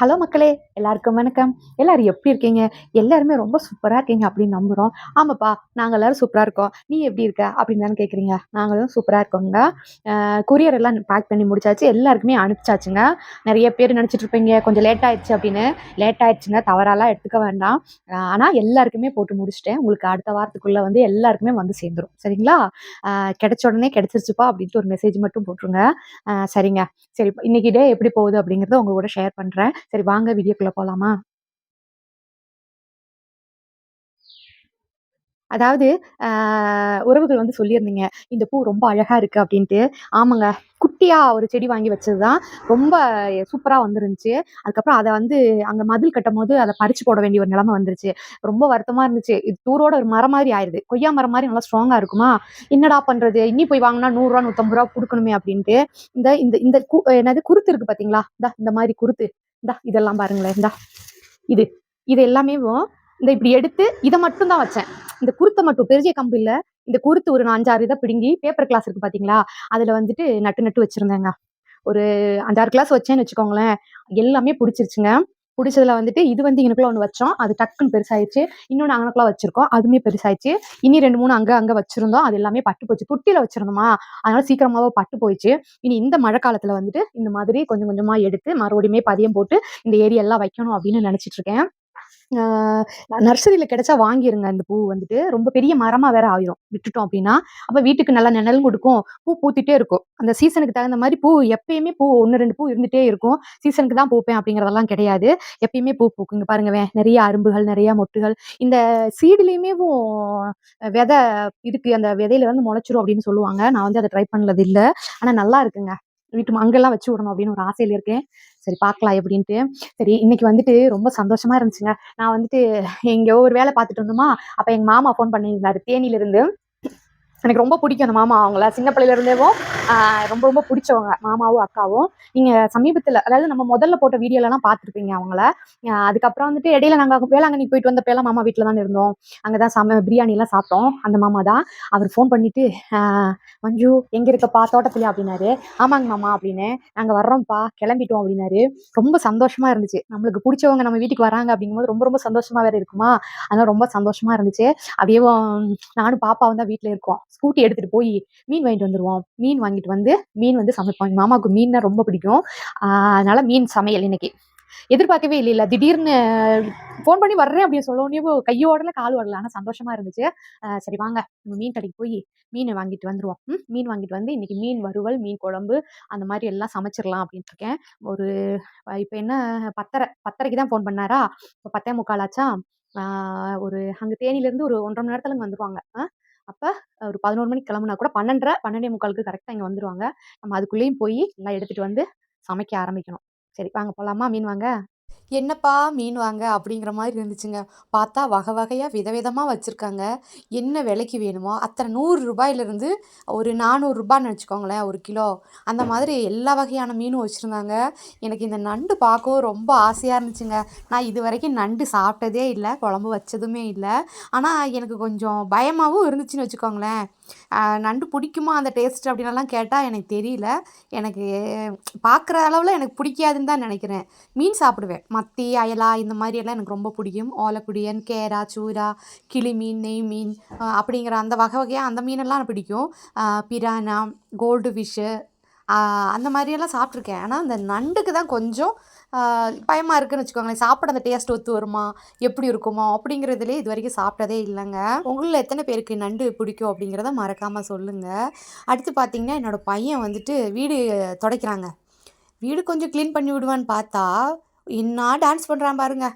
Hello மக்களே எல்லாருக்கும் வணக்கம். எல்லாரும் எப்படி இருக்கீங்க? எல்லாருமே ரொம்ப சூப்பராக இருக்கீங்க அப்படின்னு நம்புகிறோம் ஆமாப்பா நாங்கள் எல்லோரும் சூப்பராக இருக்கோம். நீ எப்படி இருக்க? அப்படின்னு தானே கேட்குறீங்க நாங்களும் சூப்பராக இருக்கோங்க. கொரியர் எல்லாம் பேக் பண்ணி முடிச்சாச்சு. எல்லாருக்குமே அனுப்பிச்சாச்சுங்க. நிறைய பேர் நினச்சிட்டு இருப்பீங்க கொஞ்சம் லேட் ஆயிடுச்சு அப்படின்னு. லேட் ஆயிடுச்சுங்க. தவறாலாம் எடுத்துக்க வேண்டாம். ஆனால் எல்லாருக்குமே போட்டு முடிச்சிட்டேன். உங்களுக்கு அடுத்த வாரத்துக்குள்ளே வந்து எல்லாருக்குமே வந்து சேர்ந்துரும் சரிங்களா? கிடைச்ச உடனே கிடைச்சிருச்சுப்பா அப்படின்ட்டு ஒரு மெசேஜ் மட்டும் போட்டுருங்க. சரிங்க. சரி இன்னைக்கு டே எப்படி போகுது அப்படிங்கிறத உங்க கூட ஷேர் பண்ணுறேன் சரி வாங்க வீடியோக்குள்ளே போகலாமா அதாவது உறவுகள் வந்து சொல்லியிருந்தீங்க. இந்த பூ ரொம்ப அழகா இருக்கு அப்படின்ட்டு. ஆமாங்க. குட்டியா ஒரு செடி வாங்கி வச்சதுதான். ரொம்ப சூப்பரா வந்துருந்துச்சு. அதுக்கப்புறம் அதை வந்து அங்க மதில் கட்டும் போது அதை பறிச்சு போட வேண்டிய ஒரு நிலைமை வந்துருச்சு. ரொம்ப வருத்தமா இருந்துச்சு. இது தூரோட ஒரு மரம் மாதிரி ஆயிருது. கொய்யா மரம் மாதிரி நல்லா ஸ்ட்ராங்கா இருக்குமா? என்னடா பண்றது? இன்னி போய் வாங்கினா நூறுரூவா நூற்றம்பது ரூபா கொடுக்கணுமே அப்படின்ட்டு. இந்த இந்த இந்த கு- என்னது குருத்து இருக்கு பாத்தீங்களா? இந்த இந்த மாதிரி குருத்து. இந்தா இதெல்லாம் பாருங்களேன். இந்தா இது. இது எல்லாமே இந்த இப்படி எடுத்து இதை மட்டும் தான் வச்சேன். இந்த குருத்தை மட்டும் பெரிய கம்பு இல்ல இந்த குருத்து ஒரு அஞ்சாறு இதை பிடுங்கி பேப்பர் கிளாஸ் இருக்கு பாத்தீங்களா? அதுல வந்துட்டு நட்டு நட்டு வச்சிருந்தேங்க. ஒரு அஞ்சாறு கிளாஸ் வச்சேன்னு வச்சுக்கோங்களேன். எல்லாமே பிடிச்சிருச்சுங்க. பிடிச்சதுல வந்துட்டு இது வந்து இங்கனுக்குள்ள ஒன்று வச்சோம். அது டக்குன்னு பெருசாயிடுச்சு இன்னொன்று அங்கனக்குள்ள வச்சிருக்கோம். அதுவுமே பெருசாயிடுச்சு இனி ரெண்டு மூணு அங்க அங்க வச்சிருந்தோம். அது எல்லாமே பட்டு போச்சு. தொட்டியில வச்சிருந்தோமா? அதனால சீக்கிரமாவே பட்டு போயிடுச்சு. இனி இந்த மழை காலத்துல வந்துட்டு இந்த மாதிரி கொஞ்சம் கொஞ்சமா எடுத்து மறுபடியுமே பதியம் போட்டு இந்த ஏரியெல்லாம் வைக்கணும் அப்படின்னு நினைச்சிட்டு இருக்கேன். நர்சரியில் கிடைச்சா வாங்கிருங்க அந்த பூ வந்துட்டு. ரொம்ப பெரிய மரமா வேற ஆயிரும். விட்டுட்டோம் அப்படின்னா அப்ப வீட்டுக்கு நல்லா நிழலும் கொடுக்கும். பூ பூத்திட்டே இருக்கும். அந்த சீசனுக்கு தகுந்த மாதிரி பூ எப்பயுமே பூ ஒன்று ரெண்டு பூ இருந்துட்டே இருக்கும். சீசனுக்கு தான் பூப்பேன் அப்படிங்கறதெல்லாம் கிடையாது. எப்பயுமே பூ பூக்குங்க. பாருங்க நிறைய அரும்புகள் நிறைய மொட்டுகள். இந்த சீடுலயுமே விதை இதுக்கு அந்த விதையில வந்து முளைச்சிரும் அப்படின்னு சொல்லுவாங்க. நான் வந்து அதை ட்ரை பண்ணது இல்லை ஆனா நல்லா இருக்குங்க. வீட்டு அங்கெல்லாம் வச்சு விடணும் அப்படின்னு ஒரு ஆசையில இருக்கேன். சரி பார்க்கலாம் எப்படின்ட்டு. சரி இன்னைக்கு வந்துட்டு ரொம்ப சந்தோஷமா இருந்துச்சுங்க. நான் வந்துட்டு எங்கேயோ ஒரு வேலை பார்த்துட்டு இருந்தோமா அப்போ எங்கள் மாமா ஃபோன் பண்ணியிருந்தாரு. தேனியிலிருந்து எனக்கு ரொம்ப பிடிக்கும் அந்த மாமா அவங்கள. சின்ன பிள்ளையில இருந்தேவும் ரொம்ப ரொம்ப பிடிச்சவங்க. மாமாவும் அக்காவும். நீங்கள் சமீபத்தில் அதாவது நம்ம முதல்ல போட்ட வீடியோலலாம் எல்லாம் பார்த்துருப்பீங்க அவங்கள அதுக்கப்புறம் வந்துட்டு இடையில நாங்கள் வேளாங்கண்ணி போயிட்டு வந்தப்ப எல்லாம் மாமா வீட்டில் தான் இருந்தோம். அங்கதான் சம பிரியாணிலாம் சாப்பிட்டோம் அந்த மாமா தான். அவர் ஃபோன் பண்ணிட்டு மஞ்சு எங்கே இருக்கப்பா? தோட்டத்துலையா? அப்படின்னாரு. ஆமாங்க மாமா அப்படின்னு. நாங்கள் வர்றோம்ப்பா கிளம்பிட்டோம் அப்படின்னாரு. ரொம்ப சந்தோஷமா இருந்துச்சு. நம்மளுக்கு பிடிச்சவங்க நம்ம வீட்டுக்கு வராங்க அப்படிங்கும்போது ரொம்ப ரொம்ப சந்தோஷமா வேற இருக்குமா? அதனால ரொம்ப சந்தோஷமா இருந்துச்சு. அப்படியே நானும் பாப்பாவும் தான் வீட்டில் இருக்கோம். ஸ்கூட்டி எடுத்துகிட்டு போய் மீன் வாங்கிட்டு வந்துடுவோம் மீன் வாங்கிட்டு வந்து மீன் வந்து சமைப்போம். மாமாவுக்கு மீன்னா ரொம்ப பிடிக்கும். அதனால் மீன் சமையல் இன்னைக்கு. எதிர்பார்க்கவே இல்லை இல்லை திடீர்னு ஃபோன் பண்ணி வர்றேன் அப்படின்னு சொல்ல உடனே கை ஓடல கால் ஓடல. ஆனால் சந்தோஷமா இருந்துச்சு. சரி வாங்க. நம்ம மீன் கடைக்கு போய் மீன் வாங்கிட்டு வந்துருவோம். ம், மீன் வாங்கிட்டு வந்து இன்னைக்கு மீன் வறுவல் மீன் குழம்பு அந்த மாதிரி எல்லாம் சமைச்சிடலாம் அப்படின்ட்டு இருக்கேன். ஒரு இப்போ என்ன பத்தரை பத்தரைக்கு தான் ஃபோன் பண்ணாரா? இப்போ பத்தே முக்கால் ஆச்சா? ஒரு அங்கே தேனியிலேருந்து ஒரு ஒன்றரை மணி நேரத்துல இங்க வந்துருவாங்க. அப்போ ஒரு பதினோரு மணிக்கு கிளம்புனா கூட பன்னெண்டரை பன்னெண்டே முக்காலுக்கு கரெக்டாக இங்கே வந்துடுவாங்க நம்ம அதுக்குள்ளேயும் போய் எல்லாம் எடுத்துகிட்டு வந்து சமைக்க ஆரம்பிக்கணும். சரி வாங்க போகலாமா மீன் வாங்க? என்னப்பா மீன் வாங்க அப்படிங்கிற மாதிரி இருந்துச்சுங்க. பார்த்தா வகை வகையாக விதவிதமாக வச்சுருக்காங்க. என்ன விலைக்கு வேணுமோ அத்தனை நூறு ரூபாயிலிருந்து ஒரு நானூறுரூபான்னு வச்சுக்கோங்களேன் ஒரு கிலோ. அந்த மாதிரி எல்லா வகையான மீனும் வச்சுருந்தாங்க. எனக்கு இந்த நண்டு பார்க்கவும் ரொம்ப ஆசையாக இருந்துச்சுங்க. நான் இது வரைக்கும் நண்டு சாப்பிட்டதே இல்லை குழம்பு வச்சதுமே இல்லை. ஆனால் எனக்கு கொஞ்சம் பயமாகவும் இருந்துச்சுன்னு வச்சுக்கோங்களேன். நண்டு பிடிக்குமா அந்த டேஸ்ட் அப்படின்லாம் கேட்டால் எனக்கு தெரியல. எனக்கு பார்க்குற அளவில் எனக்கு பிடிக்காதுன்னு தான் நினைக்கிறேன். மீன் சாப்பிடுவேன். மத்தி அயலா இந்த மாதிரி எல்லாம் எனக்கு ரொம்ப பிடிக்கும். ஓலக்குடியன் கேரா சூரா கிளி மீன் நெய் மீன் அப்படிங்கிற அந்த வகை வகையாக அந்த மீனெல்லாம் எனக்கு பிடிக்கும் பிரானா கோல்டு ஃபிஷ்ஷு அந்த மாதிரியெல்லாம் சாப்பிட்ருக்கேன் ஆனால் அந்த நண்டுக்கு தான் கொஞ்சம் பயமாக இருக்குன்னு வச்சுக்கோங்களேன். சாப்பிட அந்த டேஸ்ட் ஒத்து வருமா? எப்படி இருக்குமோ? அப்படிங்கிறதுலே இது வரைக்கும் சாப்பிட்டதே இல்லைங்க. உங்களில் எத்தனை பேருக்கு நண்டு பிடிக்கும் அப்படிங்கிறத மறக்காமல் சொல்லுங்கள் அடுத்து பார்த்தீங்கன்னா என்னோட பையன் வந்துட்டு வீடு துடைக்கிறாங்க. வீடு கொஞ்சம் க்ளீன் பண்ணி விடுவான்னு பார்த்தா என்ன டான்ஸ் பண்ணுறான் பாருங்க.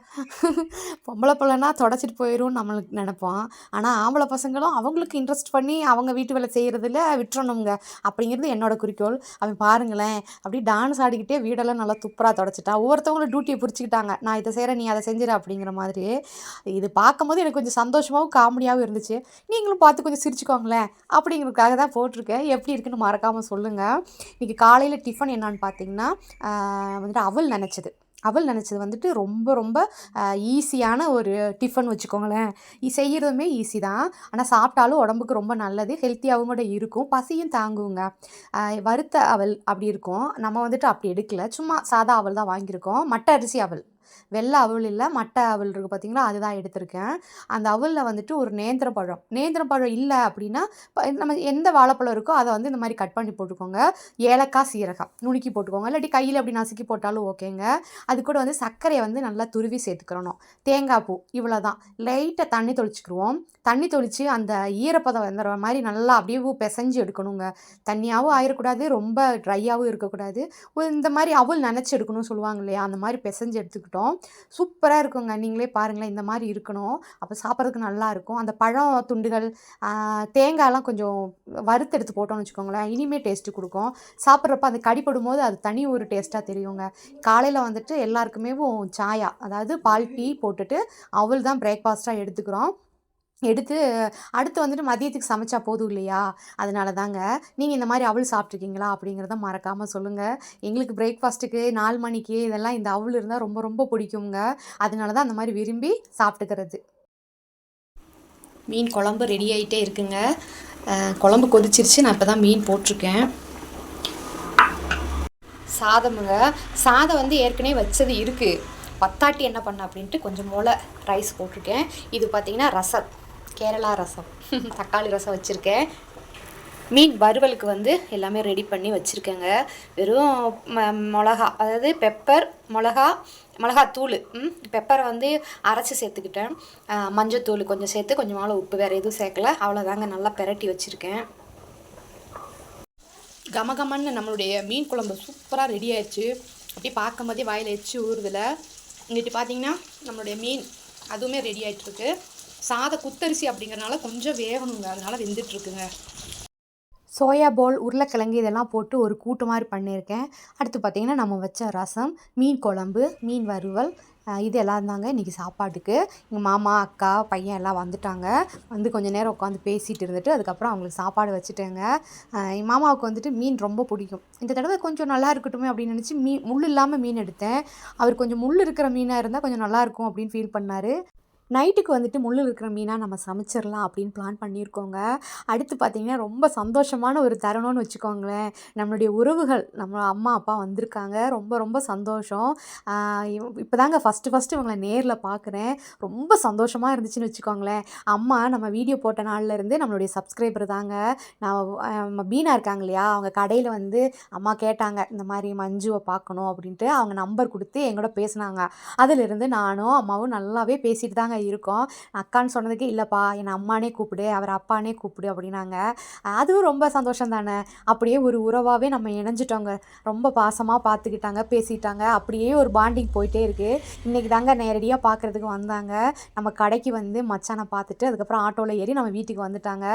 பொம்பளை பிள்ளைனா தொடச்சிட்டு போயிடும் நம்மளுக்கு நினைப்போம். ஆனால் ஆம்பளை பசங்களும் அவங்களுக்கு இன்ட்ரெஸ்ட் பண்ணி அவங்க வீட்டு வேலை செய்கிறதுல விட்டுறணுங்க அப்படிங்கிறது என்னோடய குறிக்கோள். அவன் பாருங்களேன் அப்படி டான்ஸ் ஆடிக்கிட்டே வீடெல்லாம் நல்லா துப்புரா தொடச்சிட்டா. ஒவ்வொருத்தவங்களும் டியூட்டியை பிடிச்சிக்கிட்டாங்க. நான் இதை செய்கிறேன் நீ அதை செஞ்சிட அப்படிங்கிற மாதிரி. இது பார்க்கும்போது எனக்கு கொஞ்சம் சந்தோஷமாகவும் காமெடியாகவும் இருந்துச்சு. நீங்களும் பார்த்து கொஞ்சம் சிரிச்சுக்கோங்களேன். அப்படிங்கிறதுக்காக தான் போட்டிருக்கேன். எப்படி இருக்குன்னு மறக்காமல் சொல்லுங்கள் இன்றைக்கி காலையில் டிஃபன் என்னான்னு பார்த்தீங்கன்னா வந்துட்டு அவள் நினச்சது. அவல் நினச்சது வந்துட்டு ரொம்ப ரொம்ப ஈஸியான ஒரு டிஃபன் வச்சுக்கோங்களேன். செய்கிறதுமே ஈஸி தான். ஆனால் சாப்பிட்டாலும் உடம்புக்கு ரொம்ப நல்லது ஹெல்த்தியாகவும் கூட இருக்கும். பசியும் தாங்குங்க. வறுத்த அவள் அப்படி இருக்கும். நம்ம வந்துட்டு அப்படி எடுக்கல. சும்மா சாதா அவள் தான் வாங்கியிருக்கோம். மட்ட அரிசி அவள் வெள்ளை அவள் இல்லை மட்டை அவள் இருக்குது பார்த்தீங்களா அதுதான் எடுத்திருக்கேன். அந்த அவளில் வந்துட்டு ஒரு நேந்திர பழம். நேந்திர பழம் இல்லை அப்படின்னா இப்போ நம்ம எந்த வாழைப்பழம் இருக்கோ அதை வந்து இந்த மாதிரி கட் பண்ணி போட்டுக்கோங்க. ஏலக்காய் சீரகம் நுணுக்கி போட்டுக்கோங்க. இல்லாட்டி கையில் அப்படி நசுக்கி போட்டாலும் ஓகேங்க. அது கூட வந்து சர்க்கரையை வந்து நல்லா துருவி சேர்த்துக்கிறணும் தேங்காய் பூ இவ்வளோ தான் லைட்டாக தண்ணி தொளிச்சுக்கிருவோம். தண்ணி தொளித்து அந்த ஈரப்பதம் வந்துடுற மாதிரி நல்லா அப்படியே பிசைஞ்சு எடுக்கணுங்க. தண்ணியாகவும் ஆயிடக்கூடாது ரொம்ப ட்ரையாகவும் இருக்கக்கூடாது. இந்த மாதிரி அவள் நினச்சி எடுக்கணும்னு சொல்லுவாங்க இல்லையா? அந்த மாதிரி பிசைஞ்சு எடுத்துக்கிட்டோம். சூப்பராக இருக்குங்க. நீங்களே பாருங்களேன் இந்த மாதிரி இருக்கணும். அப்போ சாப்பிட்றதுக்கு நல்லாயிருக்கும் அந்த பழம் துண்டுகள் தேங்காயெலாம் கொஞ்சம் வறுத்தெடுத்து போட்டோம்னு வச்சுக்கோங்களேன் இனிமே டேஸ்ட்டு கொடுக்கும். சாப்பிட்றப்ப அது கடிப்படும் போது அது தனி ஒரு டேஸ்ட்டாக தெரியுங்க. காலையில் வந்துட்டு எல்லாருக்குமே சாயா அதாவது பால் டீ போட்டுட்டு அவள் தான் பிரேக்ஃபாஸ்ட்டாக எடுத்துக்கிறோம். எடுத்து அடுத்து வந்துட்டு மதியத்துக்கு சமைச்சா போதும் இல்லையா? அதனால தாங்க. நீங்கள் இந்த மாதிரி அவள் சாப்பிட்ருக்கீங்களா அப்படிங்கிறத மறக்காமல் சொல்லுங்கள் எங்களுக்கு பிரேக்ஃபாஸ்ட்டுக்கு நாலு மணிக்கு இதெல்லாம் இந்த அவள் இருந்தால் ரொம்ப ரொம்ப பிடிக்குங்க. அதனால தான் அந்த மாதிரி விரும்பி சாப்பிட்டுக்கிறது. மீன் குழம்பு ரெடி ஆகிட்டே இருக்குங்க. குழம்பு கொதிச்சிருச்சு. நான் இப்போ தான் மீன் போட்டிருக்கேன். சாதமுங்க. சாதம் வந்து ஏற்கனவே வச்சது இருக்குது பத்தாட்டி என்ன பண்ண அப்படின்ட்டு கொஞ்சம் மூளை ரைஸ் போட்டிருக்கேன். இது பார்த்தீங்கன்னா ரசம். கேரளா ரசம். தக்காளி ரசம் வச்சுருக்கேன். மீன் வறுவலுக்கு வந்து எல்லாமே ரெடி பண்ணி வச்சுருக்கேங்க. வெறும் ம மிளகா அதாவது பெப்பர் மிளகா மிளகாத்தூள் பெப்பரை வந்து அரைச்சி சேர்த்துக்கிட்டேன். மஞ்சத்தூள் கொஞ்சம் சேர்த்து கொஞ்சம் உப்பு வேறு எதுவும் சேர்க்கல. அவ்வளோதாங்க நல்லா பெரட்டி வச்சுருக்கேன். கமகமன்னு நம்மளுடைய மீன் குழம்பு சூப்பராக ரெடி ஆயிடுச்சு. அப்படி பார்க்கும் போதே வாயில் எச்சு ஊறுதில். இங்கிட்டு பார்த்தீங்கன்னா நம்மளுடைய மீன் அதுவுமே ரெடி ஆகிட்டுருக்கு சாத குத்தரிசி அப்படிங்கறனால கொஞ்சம் வேகணுங்க. அதனால வெந்துட்டுருக்குங்க. சோயா பால் உருளைக்கிழங்கு இதெல்லாம் போட்டு ஒரு கூட்டு மாதிரி பண்ணியிருக்கேன். அடுத்து பார்த்தீங்கன்னா நம்ம வச்ச ரசம் மீன் குழம்பு மீன் வறுவல் இது எல்லாம் தாங்க இன்றைக்கி சாப்பாட்டுக்கு. எங்கள் மாமா அக்கா பையன் எல்லாம் வந்துட்டாங்க. வந்து கொஞ்ச நேரம் உட்காந்து பேசிகிட்டு இருந்துட்டு அதுக்கப்புறம் அவங்களுக்கு சாப்பாடு வச்சுட்டேங்க. எங்கள் என் மாமாவுக்கு வந்துட்டு மீன் ரொம்ப பிடிக்கும். இந்த தடவை கொஞ்சம் நல்லா இருக்கட்டுமே அப்படின்னு நினச்சி மீ முள் இல்லாமல் மீன் எடுத்தேன். அவர் கொஞ்சம் முள் இருக்கிற மீனாக இருந்தால் கொஞ்சம் நல்லாயிருக்கும் அப்படின்னு ஃபீல் பண்ணார். நைட்டுக்கு வந்துட்டு முள்ளில் இருக்கிற மீனாக நம்ம சமைச்சிடலாம் அப்படின்னு பிளான் பண்ணியிருக்கோங்க. அடுத்து பார்த்திங்கன்னா ரொம்ப சந்தோஷமான ஒரு தருணம்னு வச்சுக்கோங்களேன். நம்மளுடைய உறவுகள் நம்ம அம்மா அப்பா வந்திருக்காங்க. ரொம்ப ரொம்ப சந்தோஷம். இப்போ தாங்க ஃபஸ்ட்டு ஃபஸ்ட்டு இவங்களை நேரில் பார்க்குறேன் ரொம்ப சந்தோஷமாக இருந்துச்சுன்னு வச்சுக்கோங்களேன். அம்மா நம்ம வீடியோ போட்ட நாள்லேருந்து நம்மளுடைய சப்ஸ்கிரைபர் தாங்க. நான் நம்ம பீனா இருக்காங்க இல்லையா? அவங்க கடையில் வந்து அம்மா கேட்டாங்க இந்த மாதிரி மஞ்சுவை பார்க்கணும் அப்படின்ட்டு. அவங்க நம்பர் கொடுத்து எங்களோட பேசினாங்க. அதிலிருந்து நானும் அம்மாவும் நல்லாவே பேசிட்டு தாங்க இருக்கோம். அக்கான்னு சொன்னதுக்கு இல்லைப்பா என்னை அம்மானே கூப்பிடு அவர் அப்பானே கூப்பிடு அப்படின்னாங்க. அதுவும் ரொம்ப சந்தோஷம் தானே அப்படியே ஒரு உறவாகவே நம்ம இணைஞ்சிட்டோங்க. ரொம்ப பாசமாக பார்த்துக்கிட்டாங்க பேசிட்டாங்க. அப்படியே ஒரு பாண்டிங் போயிட்டே இருக்குது இன்றைக்கி தாங்க நேரடியாக பார்க்குறதுக்கு வந்தாங்க. நம்ம கடைக்கு வந்து மச்சானை பார்த்துட்டு அதுக்கப்புறம் ஆட்டோவில் ஏறி நம்ம வீட்டுக்கு வந்துட்டாங்க.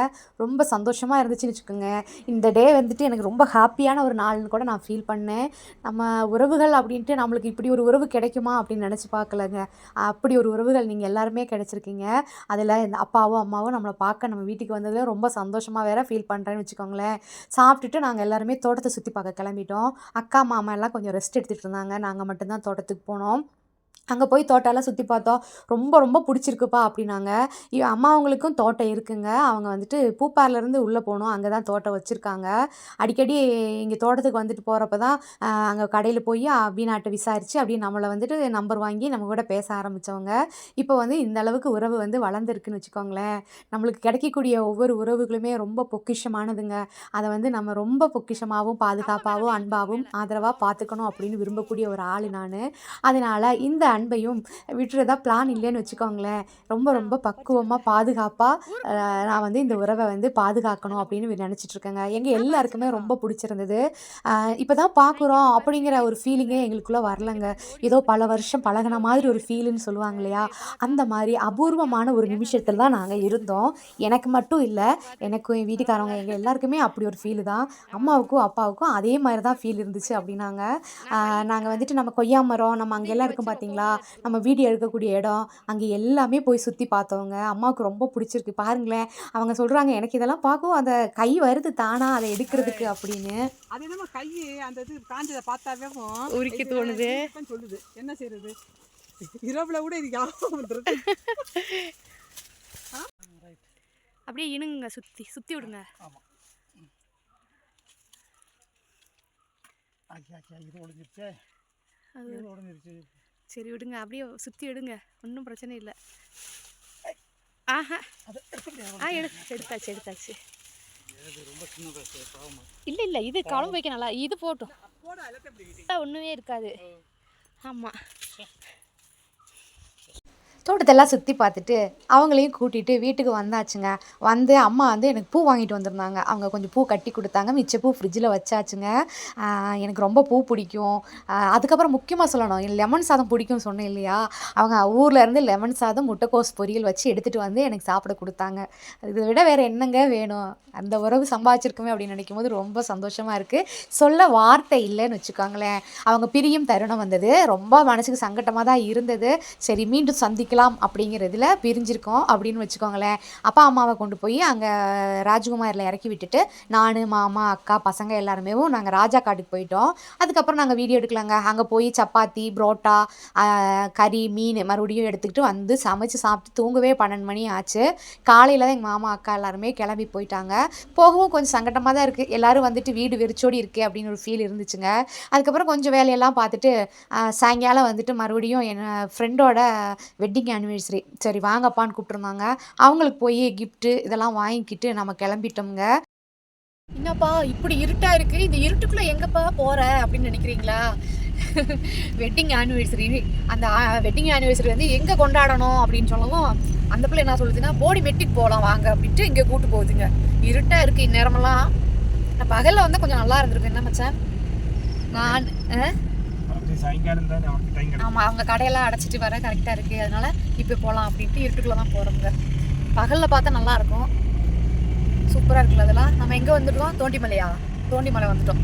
ரொம்ப சந்தோஷமாக இருந்துச்சுன்னு வச்சுக்கோங்க. இந்த டே வந்துட்டு எனக்கு ரொம்ப ஹாப்பியான ஒரு நாள்னு கூட நான் ஃபீல் பண்ணேன். நம்ம உறவுகள் அப்படின்ட்டு நம்மளுக்கு இப்படி ஒரு உறவு கிடைக்குமா அப்படின்னு நினச்சி பார்க்கலங்க அப்படி ஒரு உறவுகள் நீங்கள் எல்லாருமே கிடைச்சிருக்கீங்க. அதில் இந்த அப்பாவும் அம்மாவும் நம்மளை பார்க்க நம்ம வீட்டுக்கு வந்ததில் ரொம்ப சந்தோஷமாக வேற ஃபீல் பண்ணுறேன்னு வச்சுக்கோங்களேன். சாப்பிட்டுட்டு நாங்கள் எல்லாருமே தோட்டத்தை சுற்றி பார்க்க கிளம்பிட்டோம். அக்கா மாமா எல்லாம் கொஞ்சம் ரெஸ்ட் எடுத்துகிட்டு இருந்தாங்க. நாங்கள் மட்டும்தான் தோட்டத்துக்கு போனோம். அங்கே போய் தோட்டம்லாம் சுற்றி பார்த்தோம். ரொம்ப ரொம்ப பிடிச்சிருக்குப்பா அப்படின்னாங்க. இ- அம்மா அவங்களுக்கும் தோட்டம் இருக்குங்க. அவங்க வந்துட்டு பூப்பார்லேருந்து உள்ளே போகணும் அங்கே தான் தோட்டம் வச்சுருக்காங்க. அடிக்கடி இங்கே தோட்டத்துக்கு வந்துட்டு போகிறப்ப தான் அங்கே கடையில் போய் வீணாட்டை விசாரித்து அப்படி நம்மளை வந்துட்டு நம்பர் வாங்கி நம்ம கூட பேச ஆரம்பித்தவங்க இப்போ வந்து இந்த அளவுக்கு உறவு வந்து வளர்ந்துருக்குன்னு வச்சுக்கோங்களேன். நம்மளுக்கு கிடைக்கக்கூடிய ஒவ்வொரு உறவுகளுமே ரொம்ப பொக்கிஷமானதுங்க. அதை வந்து நம்ம ரொம்ப பொக்கிஷமாகவும் பாதுகாப்பாகவும் அன்பாகவும் ஆதரவாக பார்த்துக்கணும் அப்படின்னு விரும்பக்கூடிய ஒரு ஆள் நான். அதனால் இந்த அன்பையும் விட்டுறதா பிளான் இல்லைன்னு வச்சுக்கோங்களேன். ரொம்ப ரொம்ப பக்குவமாக பாதுகாப்பாக நான் வந்து இந்த உறவை வந்து பாதுகாக்கணும் அப்படின்னு நினச்சிட்டு இருக்கேங்க. எங்கள் எல்லாருக்குமே ரொம்ப பிடிச்சிருந்தது. இப்போ தான் பார்க்குறோம் அப்படிங்கிற ஒரு ஃபீலிங்கே எங்களுக்குள்ளே வரலங்க. ஏதோ பல வருஷம் பழகுன மாதிரி ஒரு ஃபீலுன்னு சொல்லுவாங்க இல்லையா? அந்த மாதிரி அபூர்வமான ஒரு நிமிஷத்தில் தான் நாங்கள் இருந்தோம். எனக்கு மட்டும் இல்லை எனக்கும் என் வீட்டுக்காரவங்க எங்கள் எல்லாருக்குமே அப்படி ஒரு ஃபீல் தான். அம்மாவுக்கும் அப்பாவுக்கும் அதே மாதிரி தான் ஃபீல் இருந்துச்சு அப்படின்னாங்க. நாங்கள் வந்துட்டு நம்ம கொய்யா மரம் நம்ம அங்கெல்லாம் இருக்கும் பார்த்தீங்களா பார்த்தீங்களா நம்ம வீடியோ எடுக்கக்கூடிய இடம் அங்கே எல்லாமே போய் சுற்றி பார்த்தோங்க அம்மாவுக்கு ரொம்ப பிடிச்சிருக்கு. பாருங்களேன் அவங்க சொல்கிறாங்க எனக்கு இதெல்லாம் பார்க்கவும் அந்த கை வருது தானா அதை எடுக்கிறதுக்கு அப்படின்னு. அது என்னமோ கை அந்த இது காஞ்சதை பார்த்தாவே உரிக்க தோணுது. சொல்லுது. என்ன செய்யறது இரவுல கூட இது வந்துருது அப்படியே இணுங்க சுற்றி சுற்றி விடுங்க. ஆமாம் ஆக்கி ஆக்கி இது ஒழிஞ்சிருச்சே இது ஒழிஞ்சிருச்சு சரி விடுங்க அப்படியே சுற்றி விடுங்க. ஒன்றும் பிரச்சனை இல்லை. ஆஹா. ஆ எடு எடுத்தாச்சு எடுத்தாச்சு. இல்லை இல்லை இது குழம்பு வைக்க நல்லா இது போட்டும். ஒன்றுமே இருக்காது. ஆமாம் தோட்டத்தெல்லாம் சுற்றி பார்த்துட்டு அவங்களையும் கூட்டிகிட்டு வீட்டுக்கு வந்தாச்சுங்க. வந்து அம்மா வந்து எனக்கு பூ வாங்கிட்டு வந்திருந்தாங்க. அவங்க கொஞ்சம் பூ கட்டி கொடுத்தாங்க. மிச்ச பூ ஃப்ரிட்ஜில் வச்சாச்சுங்க. எனக்கு ரொம்ப பூ பிடிக்கும். அதுக்கப்புறம் முக்கியமாக சொல்லணும். லெமன் சாதம் பிடிக்கும்னு சொன்னேன் இல்லையா? அவங்க ஊர்லேருந்து லெமன் சாதம் முட்டைக்கோஸ் பொரியல் வச்சு எடுத்துகிட்டு வந்து எனக்கு சாப்பிட கொடுத்தாங்க. இதை விட வேறு என்னங்க வேணும்? அந்த உறவு சம்பாதிச்சிருக்குமே அப்படின்னு நினைக்கும் போது ரொம்ப சந்தோஷமாக இருக்குது சொல்ல வார்த்தை இல்லைன்னு வச்சுக்கோங்களேன். அவங்க பிரியும் தருணம் வந்தது. ரொம்ப மனசுக்கு சங்கட்டமாக தான் இருந்தது. சரி மீண்டும் வைக்கலாம் அப்படிங்கிறதுல பிரிஞ்சிருக்கோம் அப்படின்னு வச்சுக்கோங்களேன். அப்பா அம்மாவை கொண்டு போய் அங்கே ராஜ்குமாரில் இறக்கி விட்டுட்டு நான் மாமா அக்கா பசங்க எல்லாருமே நாங்கள் ராஜா காட்டுக்கு போயிட்டோம். அதுக்கப்புறம் நாங்கள் வீடியோ எடுக்கலாங்க. அங்கே போய் சப்பாத்தி புரோட்டா கறி மீன் மறுபடியும் எடுத்துக்கிட்டு வந்து சமைச்சு சாப்பிட்டு தூங்கவே பன்னெண்டு மணி ஆச்சு. காலையில் தான் எங்கள் மாமா அக்கா எல்லாருமே கிளம்பி போயிட்டாங்க. போகவும் கொஞ்சம் சங்கடமாக தான் இருக்குது எல்லோரும் வந்துட்டு வீடு வெறிச்சோடி இருக்குது அப்படின்னு ஒரு ஃபீல் இருந்துச்சுங்க. அதுக்கப்புறம் கொஞ்சம் வேலையெல்லாம் பார்த்துட்டு சாயங்காலம் வந்துட்டு மறுபடியும் என் ஃப்ரெண்டோட வெட்டிங் வெட்டிங் ஆனிவர்சரி சரி வாங்கப்பான்னு கூப்பிட்ருந்தாங்க அவங்களுக்கு போய் கிஃப்ட்டு இதெல்லாம் வாங்கிக்கிட்டு நம்ம கிளம்பிட்டோம்ங்க. என்னப்பா இப்படி இருட்டா இருக்கு? இந்த இருட்டுக்குள்ள எங்கப்பா போற அப்படின்னு நினைக்கிறீங்களா? வெட்டிங் ஆனிவர்சரி அந்த வெட்டிங் ஆனிவர்சரி வந்து எங்க கொண்டாடணும் அப்படின்னு சொல்லவும் அந்த பிள்ளை என்ன சொல்லுதுன்னா போடி மெட்டிக்கு போகலாம் வாங்க அப்படின்ட்டு இங்கே கூட்டு போகுதுங்க. இருட்டா இருக்கு இந்நேரமெல்லாம். நான் வந்து கொஞ்சம் நல்லா இருந்திருக்கு என்ன மச்சான்? நான் ஆ? சாயங்காலம் தானே அவனுக்கு டைம் அவங்க கடையெல்லாம் அடைச்சிட்டு வர கரெக்டாக இருக்குது அதனால இப்போ போகலாம் அப்படின்ட்டு இருட்டுக்குள்ளே தான் போகிறோங்க பகலில் பார்த்தா நல்லா இருக்கும். சூப்பராக இருக்குல்ல அதெல்லாம். நம்ம எங்கே வந்துட்டோம்? தோண்டிமலையா? தோண்டிமலை வந்துட்டோம்.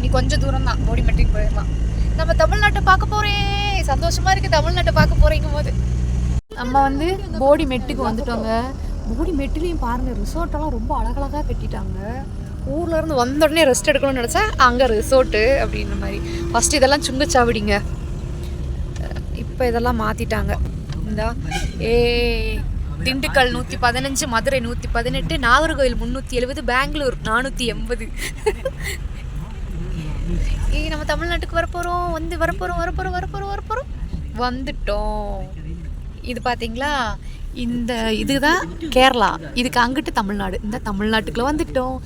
நீ கொஞ்சம் தூரம் தான். போடிமெட்டிக்கு போயிடலாம் நம்ம தமிழ்நாட்டை பார்க்க போகிறேன் சந்தோஷமாக இருக்குது தமிழ்நாட்டை பார்க்க போறீங்க போது நம்ம வந்து போடி மெட்டுக்கு வந்துட்டோங்க. போடி மெட்டிலையும் பாருங்க ரிசோர்ட்டெல்லாம் ரொம்ப அழகழகாக கட்டிட்டாங்க. ஊர்ல இருந்து வந்த உடனே ரெஸ்ட் எடுக்கணும்னு நினைச்சா அங்க ரிசோர்ட்டு அப்படின்ற மாதிரி. ஃபர்ஸ்ட் இதெல்லாம் சுங்கச்சாவடிங்க இப்போ இதெல்லாம் மாத்திட்டாங்க. இந்தா ஏ திண்டுக்கல் நூற்றி பதினஞ்சு மதுரை நூற்றி பதினெட்டு நாகர்கோவில் முந்நூற்றி எழுபது பெங்களூர் நானூற்றி எண்பது. ஏய் நம்ம தமிழ்நாட்டுக்கு வரப்போகிறோம் வந்து வரப்போகிறோம் வரப்போகிறோம் வரப்போகிறோம் வரப்போகிறோம் வந்துட்டோம். இது பார்த்தீங்களா இந்த இதுதான் கேரளா. இதுக்கு அங்கிட்டு தமிழ்நாடு. இந்த தமிழ்நாட்டுக்குள்ளே வந்துட்டோம்.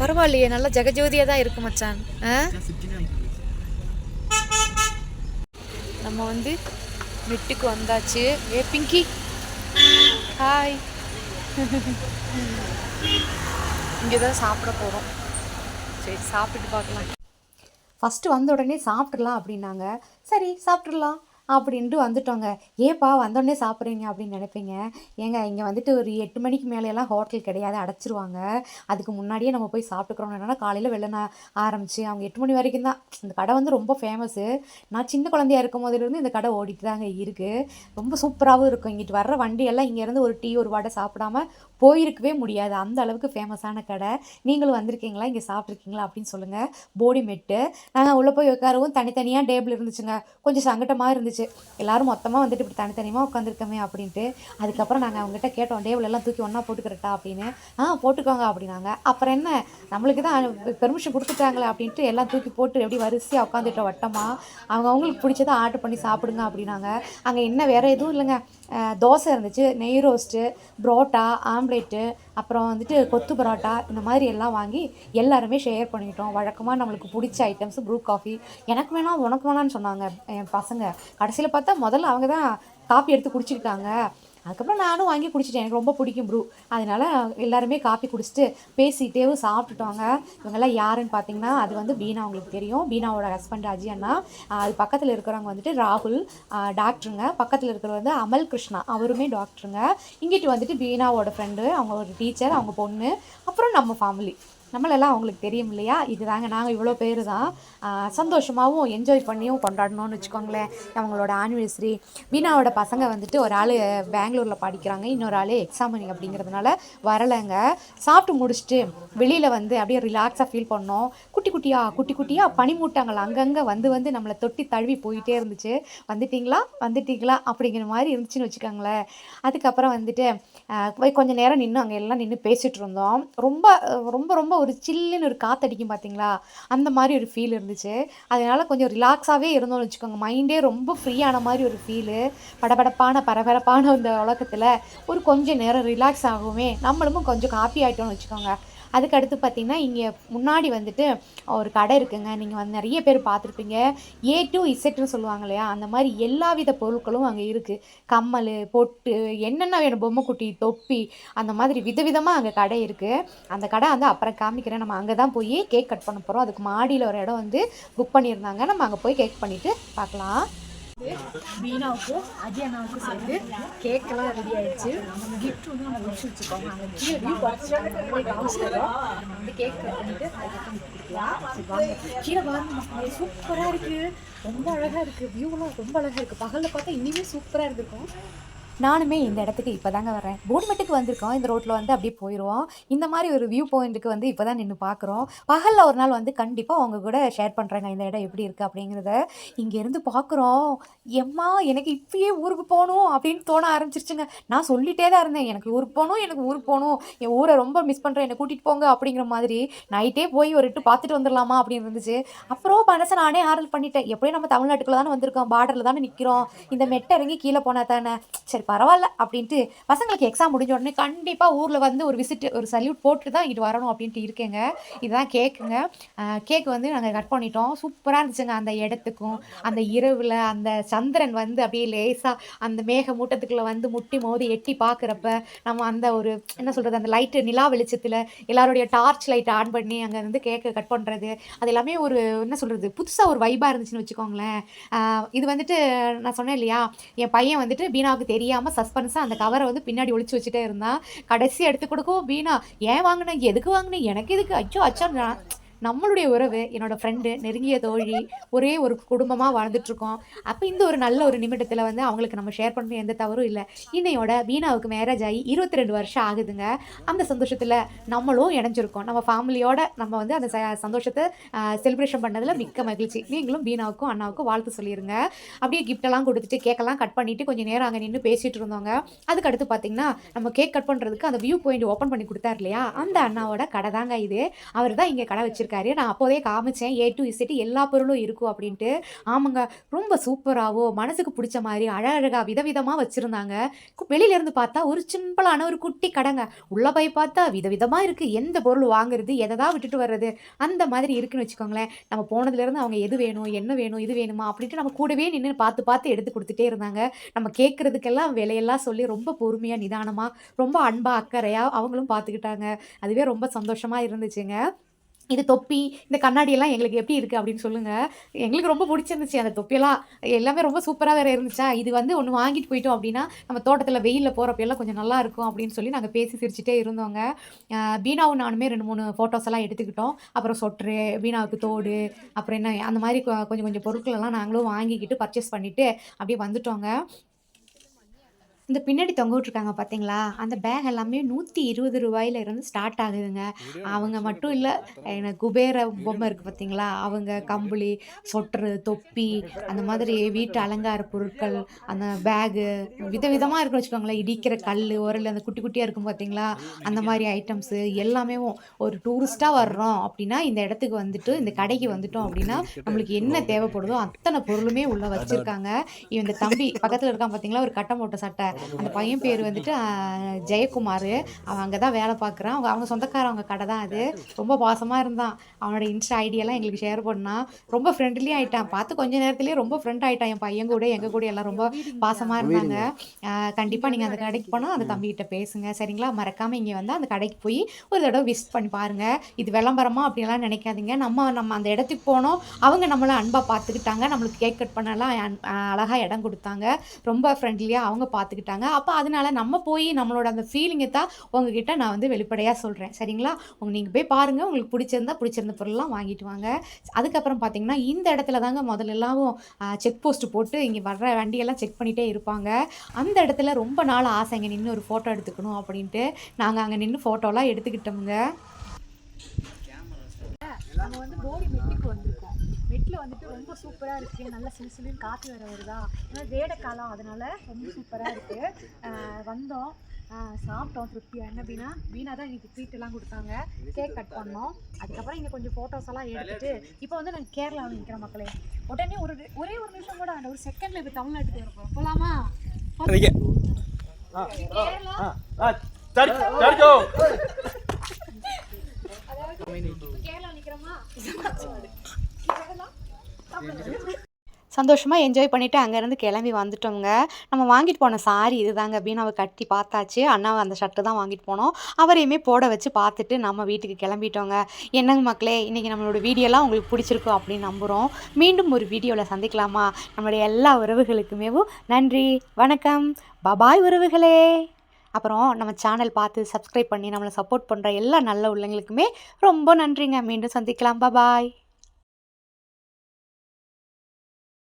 பரவாயில்லையே நல்லா ஜெகஜோதியாக தான் இருக்கு மச்சான். ஆ? நம்ம வந்து மெட்டுக்கு வந்தாச்சு. ஏ பிங்கி. ஹாய் இங்கே தான் சாப்பிட போகிறோம் சரி சாப்பிட்டு பார்க்கலாம். ஃபஸ்ட்டு வந்த உடனே சாப்பிட்றலாம் அப்படின்னாங்க. சரி சாப்பிட்றலாம் அப்படின்ட்டு வந்துட்டோங்க. ஏப்பா வந்தோடனே சாப்பிட்றீங்க? அப்படின்னு நினைப்பீங்க. ஏங்க இங்கே வந்துட்டு ஒரு எட்டு மணிக்கு மேலேயெல்லாம் ஹோட்டல் கிடையாது அடைச்சிருவாங்க. அதுக்கு முன்னாடியே நம்ம போய் சாப்பிட்டுக்கிறோம் என்னன்னா காலையில் வெள்ளன ஆரம்பித்து அவங்க எட்டு மணி வரைக்கும் தான். இந்த கடை வந்து ரொம்ப ஃபேமஸ்ஸு நான் சின்ன குழந்தையா இருக்கும் போதிலிருந்து இந்த கடை ஓடிட்டு தாங்க இருக்குது ரொம்ப சூப்பராகவும் இருக்கும். இங்கிட்டு வர்ற வண்டியெல்லாம் இங்கேருந்து ஒரு டீ ஒரு வடை சாப்பிடாம போயிருக்கவே முடியாது. அந்த அளவுக்கு ஃபேமஸான கடை. நீங்களும் வந்திருக்கீங்களா? இங்கே சாப்பிட்ருக்கீங்களா அப்படின்னு சொல்லுங்கள் போடி மெட்டு. நாங்கள் உள்ளே போய் உட்காரவும். தனித்தனியாக டேபிள் இருந்துச்சுங்க. கொஞ்சம் சங்கட்டமாக இருந்துச்சு. எல்லாரும் மொத்தமாக வந்துட்டு இப்படி தனித்தனியாக உட்காந்துருக்கமே அப்படின்ட்டு அதுக்கப்புறம் நாங்கள் அவங்ககிட்ட கேட்டோம் டேபிளெல்லாம் தூக்கி ஒன்றா போட்டுக்கிறட்டா? அப்படின்னு. ஆ போட்டுக்கோங்க அப்படின்னாங்க. அப்புறம் என்ன? நம்மளுக்கு தான் பெர்மிஷன் கொடுத்துட்டாங்களே அப்படின்ட்டு எல்லாம் தூக்கி போட்டு எப்படி வரிசையாக உட்காந்துட்டோம் வட்டமாக அவங்க அவங்களுக்கு பிடிச்சதை ஆர்டர் பண்ணி சாப்பிடுங்க அப்படின்னாங்க. அங்கே என்ன வேறு எதுவும் இல்லைங்க. தோசை இருந்துச்சு நெய் ரோஸ்ட்டு புரோட்டா ஆம்லேட்டு அப்புறம் வந்துட்டு கொத்து பரோட்டா இந்த மாதிரி எல்லாம் வாங்கி எல்லாருமே ஷேர் பண்ணிக்கிட்டோம். வழக்கமாக நம்மளுக்கு பிடிச்ச ஐட்டம்ஸ் ப்ரூ காஃபி எனக்கு வேணாம் உனக்கு வேணாம்னு சொன்னாங்க என் பசங்க. கடைசியில் பார்த்தா முதல்ல அவங்க தான் காஃபி எடுத்து குடிச்சிக்கிட்டாங்க. அதுக்கப்புறம் நானும் வாங்கி குடிச்சிட்டேன். எனக்கு ரொம்ப பிடிக்கும் ப்ரூ அதனால எல்லாருமே காப்பி குடிச்சிட்டு பேசிக்கிட்டேவும் சாப்பிட்டுட்டோங்க. இவங்கெல்லாம் யாருன்னு பார்த்தீங்கன்னா அது வந்து பீனா உங்களுக்கு தெரியும். பீனாவோட ஹஸ்பண்ட் அஜி அண்ணா. அது பக்கத்தில் இருக்கிறவங்க வந்துட்டு ராகுல் டாக்டருங்க பக்கத்தில் இருக்கிறவர் வந்து அமல் கிருஷ்ணா. அவருமே டாக்டருங்க இங்கிட்டு வந்துட்டு பீனாவோட ஃப்ரெண்டு அவங்க ஒரு டீச்சர் அவங்க பொண்ணு. அப்புறம் நம்ம ஃபேமிலி நம்மளெல்லாம் அவங்களுக்கு தெரியும் இல்லையா? இதுதாங்க நாங்கள் இவ்வளோ பேர் தான் சந்தோஷமாகவும் என்ஜாய் பண்ணியும் கொண்டாடணும்னு வச்சுக்கோங்களேன். அவங்களோட ஆனிவர்சரி வீணாவோட பசங்க வந்துட்டு ஒரு ஆள் பெங்களூரில் படிக்கிறாங்க இன்னொரு ஆள் எக்ஸாம் அப்படிங்கிறதுனால வரலைங்க. சாப்பிட்டு முடிச்சுட்டு வெளியில் வந்து அப்படியே ரிலாக்ஸாக ஃபீல் பண்ணோம். குட்டி குட்டியாக குட்டி குட்டியாக பனிமூட்டங்கள் அங்கங்கே வந்து வந்து நம்மளை தொட்டி தழுவி போயிட்டே இருந்துச்சு. வந்துட்டிங்களா? வந்துட்டிங்களா? அப்படிங்கிற மாதிரி இருந்துச்சுன்னு வச்சுக்கோங்களேன். அதுக்கப்புறம் வந்துட்டு போய் கொஞ்சம் நேரம் நின்று அங்கே எல்லாம் நின்று பேசிகிட்டு இருந்தோம். ரொம்ப ரொம்ப ரொம்ப ஒரு சில்லுன்னு ஒரு காத்தடிக்கும் பார்த்தீங்களா அந்த மாதிரி ஒரு ஃபீல் இருந்துச்சு. அதனால் கொஞ்சம் ரிலாக்ஸாகவே இருந்தோம்னு வச்சுக்கோங்க. மைண்டே ரொம்ப ஃப்ரீயான மாதிரி ஒரு ஃபீலு படபடப்பான பரபரப்பான அந்த உலகத்தில் ஒரு கொஞ்சம் நேரம் ரிலாக்ஸ் ஆகுமே நம்மளும் கொஞ்சம் காப்பி ஆகிட்டோம்னு வச்சுக்கோங்க. அதுக்கு அடுத்து பார்த்தீங்கன்னா இங்கே முன்னாடி வந்துட்டு ஒரு கடை இருக்குங்க. நீங்கள் வந்து நிறைய பேர் பார்த்துருப்பீங்க. ஏ டு இசட்னு சொல்லுவாங்க இல்லையா? அந்த மாதிரி எல்லா வித பொருட்களும் அங்கே இருக்குது கம்மல் பொட்டு என்னென்ன வேணும்? பொம்மைக்குட்டி தொப்பி அந்த மாதிரி விதவிதமாக அங்கே கடை இருக்குது அந்த கடை வந்து அப்புறம் காமிக்கிறேன். நம்ம அங்கே தான் போய் கேக் கட் பண்ண போகிறோம் அதுக்கு மாடியில் ஒரு இடம் வந்து புக் பண்ணியிருந்தாங்க. நம்ம அங்கே போய் கேக் பண்ணிவிட்டு பார்க்கலாம். வீணாவுக்கும் அஜய் அண்ணாவுக்கும் சேர்ந்து கேக்கெல்லாம் ரெடி ஆயிடுச்சு. கிஃப்ட் வந்து நம்ம முடிச்சு வச்சுக்கோங்க அங்கே கீழே வியூ பார்த்துட்டு கேக் கட் பண்ணிட்டு அதுக்கப்புறம் கீழே பாருங்க சூப்பராக இருக்கு. ரொம்ப அழகா இருக்கு. வியூலாம் ரொம்ப அழகாக இருக்கு. பகலில் பார்த்தா இனிமே சூப்பராக இருந்திருக்கும். நானுமே இந்த இடத்துக்கு இப்போ தாங்க வரேன் போட்மெட்டுக்கு வந்திருக்கோம். இந்த ரோட்டில் வந்து அப்படியே போயிடுவோம் இந்த மாதிரி ஒரு வியூ பாயிண்ட்டுக்கு வந்து இப்போ தான் நின்று பார்க்குறோம் பகலில் ஒரு நாள் வந்து கண்டிப்பாக அவங்க கூட ஷேர் பண்ணுறேங்க இந்த இடம் எப்படி இருக்குது அப்படிங்கிறத இங்கேருந்து பார்க்குறோம் எம்மா எனக்கு இப்பயே ஊருக்கு போகணும் அப்படின்னு தோண ஆரம்பிச்சிருச்சுங்க. நான் சொல்லிட்டே தான் இருந்தேன். எனக்கு ஊருக்கு போகணும் எனக்கு ஊருக்கு போகணும். என் ஊரை ரொம்ப மிஸ் பண்ணுறேன் என்னை கூட்டிகிட்டு போங்க அப்படிங்கிற மாதிரி நைட்டே போய் ஒரு எட்டு பார்த்துட்டு வந்துடலாமா அப்படின்னு இருந்துச்சு. அப்புறம் மனசை நானே ஆர்டர் பண்ணிட்டேன். எப்படியும் நம்ம தமிழ்நாட்டுக்குள்ள தானே வந்திருக்கோம் பார்டரில் தானே நிற்கிறோம் இந்த மெட்டை இறங்கி கீழே போனால் தானே. சரி பரவாயில்ல அப்படின்ட்டு பசங்களுக்கு எக்ஸாம் முடிஞ்ச உடனே கண்டிப்பாக ஊரில் வந்து ஒரு விசிட் ஒரு சல்யூட் போட்டு தான் இங்கிட்டு வரணும் அப்படின்ட்டு இருக்கேங்க. இதுதான் கேக்குங்க கேக் வந்து நாங்கள் கட் பண்ணிட்டோம். சூப்பராக இருந்துச்சுங்க. அந்த இடத்துக்கும் அந்த இரவில் அந்த சந்திரன் வந்து அப்படியே லேசாக அந்த மேக மூட்டத்துக்குள்ளே வந்து முட்டி மோதி எட்டி பார்க்குறப்ப நம்ம அந்த ஒரு என்ன சொல்கிறது அந்த லைட்டு நிலா வெளிச்சத்தில் எல்லாருடைய டார்ச் லைட் ஆன் பண்ணி அங்கே வந்து கேக்கு கட் பண்ணுறது அது எல்லாமே ஒரு என்ன சொல்கிறது புதுசாக ஒரு வைபாக இருந்துச்சுன்னு வச்சுக்கோங்களேன். இது வந்துட்டு நான் சொன்னேன் இல்லையா? என் பையன் வந்துட்டு பீனாவுக்கு தெரியாமல் சஸ்பென்ஸாக அந்த கவரை வந்து பின்னாடி ஒழிச்சு வச்சுட்டே இருந்தான் கடைசி எடுத்து கொடுக்கவும் பீனா ஏன் வாங்கினேன் எதுக்கு வாங்கினேன் எனக்கு எதுக்கு? அச்சோ அச்சோ நான் நம்மளுடைய உறவு என்னோட ஃப்ரெண்டு நெருங்கிய தோழி ஒரே ஒரு குடும்பமாக வாழ்ந்துட்டுருக்கோம். அப்போ இந்த ஒரு நல்ல ஒரு நிமிடத்தில் வந்து அவங்களுக்கு நம்ம ஷேர் பண்ண எந்த தவறும் இல்லை. இன்னையோட வீணாவுக்கு மேரேஜ் ஆகி இருபத்தி ரெண்டு வருஷம் ஆகுதுங்க. அந்த சந்தோஷத்தில் நம்மளும் இணைஞ்சிருக்கோம். நம்ம ஃபேமிலியோட நம்ம வந்து அந்த ச- சந்தோஷத்தை செலிப்ரேஷன் பண்ணதில் மிக்க மகிழ்ச்சி. நீங்களும் பீனாவுக்கும் அண்ணாவுக்கும் வாழ்த்து சொல்லிடுங்க அப்படியே கிஃப்டெல்லாம் கொடுத்துட்டு கேக்கெல்லாம் கட் பண்ணிவிட்டு கொஞ்சம் நேரம் அங்கே நின்று பேசிகிட்டு இருந்தோங்க. அதுக்கு அடுத்து பார்த்தீங்கன்னா நம்ம கேக் கட் பண்ணுறதுக்கு அந்த வியூ பாயிண்ட் ஓப்பன் பண்ணி கொடுத்தாரு இல்லையா? அந்த அண்ணாவோட கடை தாங்க இது. அவர் தான் இங்கே கடை வச்சிருக்காரு. நான் அப்போதே காமிச்சேன். ஏ டு இசைட்டு எல்லா பொருளும் இருக்கும் அப்படின்ட்டு. ஆமாங்க. ரொம்ப சூப்பராகவோ மனசுக்கு பிடிச்ச மாதிரி அழகழகாக விதவிதமாக வச்சுருந்தாங்க. வெளியிலேருந்து பார்த்தா ஒரு சிம்பிளான ஒரு குட்டி கடைங்க. உள்ளே போய் பார்த்தா விதவிதமாக இருக்குது எந்த பொருள் வாங்குறது எதை தான் விட்டுட்டு வர்றது அந்த மாதிரி இருக்குன்னு வச்சுக்கோங்களேன். நம்ம போனதுலேருந்து அவங்க எது வேணும் என்ன வேணும் இது வேணுமா அப்படின்ட்டு நம்ம கூடவே நின்று பார்த்து பார்த்து எடுத்து கொடுத்துட்டே இருந்தாங்க. நம்ம கேட்குறதுக்கெல்லாம் விலையெல்லாம் சொல்லி ரொம்ப பொறுமையாக நிதானமாக ரொம்ப அன்பாக அக்கறையாக அவங்களும் பார்த்துக்கிட்டாங்க. அதுவே ரொம்ப சந்தோஷமாக இருந்துச்சுங்க. இது தொப்பி இந்த கண்ணாடியெல்லாம் எங்களுக்கு எப்படி இருக்குது அப்படின்னு சொல்லுங்கள் எங்களுக்கு ரொம்ப பிடிச்சிருந்துச்சு அந்த தொப்பியெல்லாம். எல்லாமே ரொம்ப சூப்பராக வேறு இருந்துச்சா? இது வந்து ஒன்று வாங்கிட்டு போயிட்டோம் அப்படின்னா நம்ம தோட்டத்தில் வெயிலில் போகிறப்பெல்லாம் கொஞ்சம் நல்லா இருக்கும் அப்படின்னு சொல்லி நாங்கள் பேசி சிரிச்சிட்டே இருந்தோங்க. பீனாவும் நானுமே ரெண்டு மூணு ஃபோட்டோஸ் எல்லாம் எடுத்துக்கிட்டோம். அப்புறம் சொட்ரு பீனாவுக்கு தோடு அப்புறம் என்ன அந்த மாதிரி கொ- கொஞ்சம் கொஞ்சம் பொருட்களெல்லாம் நாங்களும் வாங்கிக்கிட்டு பர்ச்சேஸ் பண்ணிவிட்டு அப்படியே வந்துட்டோங்க. இந்த பின்னாடி தொங்க விட்ருக்காங்க பார்த்தீங்களா அந்த பேக் எல்லாமே நூற்றி இருபது ரூபாயில இருந்து ஸ்டார்ட் ஆகுதுங்க. அவங்க மட்டும் இல்லை எனக்கு குபேர பொம்மை இருக்குது பார்த்தீங்களா அவங்க கம்பளி சொட்டரு தொப்பி அந்த மாதிரி வீட்டு அலங்கார பொருட்கள் அந்த பேகு விதவிதமாக இருக்குன்னு வச்சுக்கோங்களேன். இடிக்கிற கல் உரல் அந்த குட்டி குட்டியாக இருக்கும் பார்த்தீங்களா அந்த மாதிரி ஐட்டம்ஸு எல்லாமே ஒரு டூரிஸ்ட்டாக வர்றோம் அப்படின்னா இந்த இடத்துக்கு வந்துட்டு இந்த கடைக்கு வந்துட்டோம் அப்படின்னா நம்மளுக்கு என்ன தேவைப்படுதோ அத்தனை பொருளுமே உள்ள வச்சுருக்காங்க. இந்த தம்பி பக்கத்தில் இருக்கான் பார்த்தீங்களா ஒரு கட்டம் போட்ட சட்டை. அந்த பையன் பேர் வந்துட்டு ஜெயக்குமார். அவன் அங்கே தான் வேலை பார்க்குறான். அவங்க அவங்க சொந்தக்காரவங்க கடை தான் அது. ரொம்ப பாசமாக இருந்தான். அவனோட இன்ஸ்டா ஐடியெல்லாம் எங்களுக்கு ஷேர் பண்ணான். ரொம்ப ஃப்ரெண்ட்லி ஆயிட்டான். பார்த்து கொஞ்ச நேரத்துலேயே ரொம்ப ஃப்ரெண்ட் ஆகிட்டான் என் பையன் கூட எங்கள் கூட எல்லாம் ரொம்ப பாசமாக இருந்தாங்க. கண்டிப்பாக நீங்கள் அந்த கடைக்கு போனால் அந்த தம்பிகிட்ட பேசுங்க. சரிங்களா? மறக்காமல் இங்கே வந்து அந்த கடைக்கு போய் ஒரு தடவை விசிட் பண்ணி பாருங்கள் இது விளம்பரமா அப்படிலாம் நினைக்காதீங்க. நம்ம நம்ம அந்த இடத்துக்கு போனோம். அவங்க நம்மளை அன்பாக பார்த்துக்கிட்டாங்க. நம்மளுக்கு கேக் கட் பண்ணலாம். அழகாக இடம் கொடுத்தாங்க. ரொம்ப ஃப்ரெண்ட்லியாக அவங்க பார்த்துக்கிட்டு எடுத்துக்கிட்டாங்க அப்போ அதனால நம்ம போய் நம்மளோட அந்த ஃபீலிங்கை தான் உங்ககிட்ட நான் வந்து வெளிப்படையாக சொல்கிறேன் சரிங்களா? உங்க நீங்கள் போய் பாருங்கள் உங்களுக்கு பிடிச்சிருந்தா பிடிச்சிருந்த பொருள்லாம் வாங்கிட்டு வாங்க. அதுக்கப்புறம் பார்த்தீங்கன்னா இந்த இடத்துல தாங்க முதல்லலாம் செக் போஸ்ட் போட்டு இங்கே வர்ற வண்டியெல்லாம் செக் பண்ணிகிட்டே இருப்பாங்க. அந்த இடத்துல ரொம்ப நாள் ஆசைங்க நின்று ஒரு ஃபோட்டோ எடுத்துக்கணும் அப்படின்ட்டு நாங்கள் அங்கே நின்று ஃபோட்டோலாம் எடுத்துக்கிட்டோமுங்க. நம்ம வந்து போடி மெட்டுக்கு வந்துருக்கோம். மெட்டில் வந்துட்டு ரொம்ப சூப்பராக இருக்குது நல்லா சிலு சிலுன்னு காற்று வேறு வருதா ஏன்னா வேட காலம் அதனால ரொம்ப சூப்பராக இருக்குது வந்தோம். சாப்பிட்டோம் திருப்தியாக என்ன பீனா பீனா தான் இன்னைக்கு ட்ரீட் எல்லாம் கொடுத்தாங்க. கேக் கட் பண்ணோம். அதுக்கப்புறம் இங்கே கொஞ்சம் ஃபோட்டோஸ் எல்லாம் எடுத்துட்டு இப்போ வந்து நாங்கள் கேரளாவில் நிற்கிறோம் மக்களே. உடனே ஒரு ஒரே ஒரு நிமிஷம் கூட வேண்டாம் ஒரு செகண்டில் இப்போ தமிழ்நாட்டுக்கு வரப்போம் போகலாமா கேரளா நிற்கிறோமா சந்தோஷமாக என்ஜாய் பண்ணிவிட்டு அங்கேருந்து கிளம்பி வந்துட்டோங்க. நம்ம வாங்கிட்டு போன சாரி இதுதாங்க அப்படின்னு அவள் கட்டி பார்த்தாச்சு. அண்ணாவை அந்த ஷர்ட்டு தான் வாங்கிட்டு போனோம். அவரையுமே போட வச்சு பார்த்துட்டு நம்ம வீட்டுக்கு கிளம்பிட்டோங்க. என்னங்க மக்களே இன்றைக்கி நம்மளோட வீடியோலாம் உங்களுக்கு பிடிச்சிருக்கும் அப்படின்னு நம்புகிறோம் மீண்டும் ஒரு வீடியோவில் சந்திக்கலாமா? நம்மளுடைய எல்லா உறவுகளுக்குமேவும் நன்றி வணக்கம். பபாய் உறவுகளே. அப்புறம் நம்ம சேனல் பார்த்து சப்ஸ்கிரைப் பண்ணி நம்மளை சப்போர்ட் பண்ணுற எல்லா நல்ல உள்ளங்களுக்குமே ரொம்ப நன்றிங்க. மீண்டும் சந்திக்கலாம். பபாய்